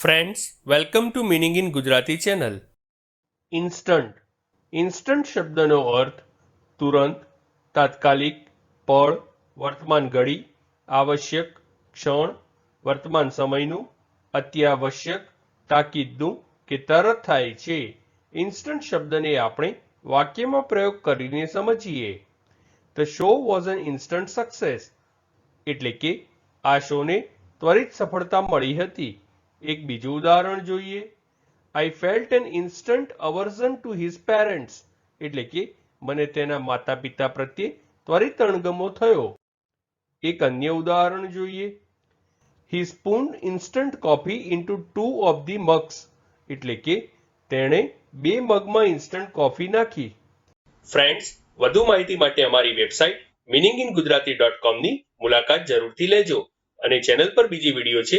Friends welcome to meaning in Gujarati channel instant instant શબ્દનો અર્થ તુરંત, તાત્કાલિક, પળ, વર્તમાન ઘડી, આવશ્યક, ક્ષણ, વર્તમાન સમયનું, અત્યાવશ્યક, તાકીદનું કે તરત થાય છે. ઇન્સ્ટન્ટ શબ્દને આપણે વાક્યમાં પ્રયોગ કરીને સમજીએ. The show was an instant success એટલે કે આ શોને ત્વરિત સફળતા મળી હતી. એક બીજું ઉદાહરણ જોઈએ. I felt an instant aversion to his parents એટલે કે મને તેના માતા પિતા પ્રત્યે ત્વરિત અણગમો થયો. એક અન્ય ઉદાહરણ જોઈએ. He spoon instant coffee into two of the mugs એટલે કે તેણે બે મગમાં ઇન્સ્ટન્ટ કોફી નાખી. ફ્રેન્ડ્સ વધુ માહિતી માટે અમારી website meaning in Gujarati dot કોમની મુલાકાત જરૂરથી લેજો અને ચેનલ પર બીજી વીડિયો છે